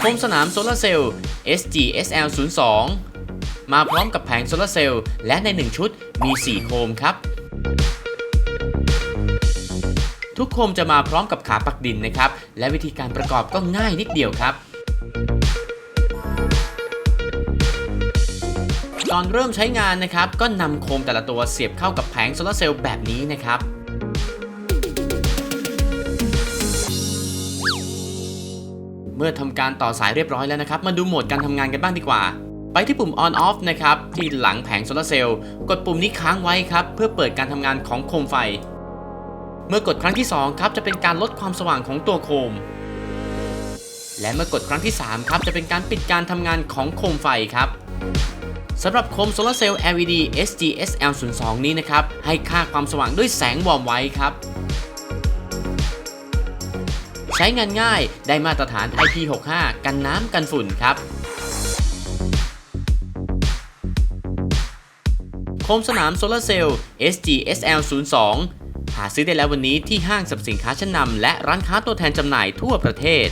โคมสนามโซลาร์เซลล์ SGSL 02 มาพร้อมกับแผงโซลาร์เซลล์และใน 1 ชุดมี 4 โคมครับ ทุกโคมจะมาพร้อมกับขาปักดินนะครับ และวิธีการประกอบก็ง่ายนิดเดียวครับตอนเริ่มใช้งานนะครับ ก็นำโคมแต่ละตัวเสียบเข้ากับแผงโซลาร์เซลล์แบบนี้นะครับ เมื่อทำการต่อสายเรียบร้อยแล้วนะครับ มาดูโหมดการทำงานกันบ้างดีกว่า ไปที่ปุ่ม on off นะครับ ที่หลังแผงโซลาร์เซลล์กดปุ่มนี้ค้างไว้ครับ เพื่อเปิดการทำงานของโคมไฟ เมื่อกดครั้งที่ 2 ครับ จะเป็นการลดความสว่างของตัวโคม และเมื่อกดครั้งที่ 3 ครับ จะเป็นการปิดการทำงานของโคมไฟครับสำหรับโคมโซลาร์เซลล์ LED SGSL 02 นี้นะครับ ให้ค่าความสว่างด้วยแสงวอร์มไว้ครับ ใช้งานง่าย ได้มาตรฐาน IP65 กันน้ำกันฝุ่นครับโคมสนามโซลาร์เซลล์ SGSL 02 หาซื้อได้แล้ววันนี้ที่ห้างสรรพสินค้าชั้นนำและร้านค้าตัวแทนจำหน่ายทั่วประเทศ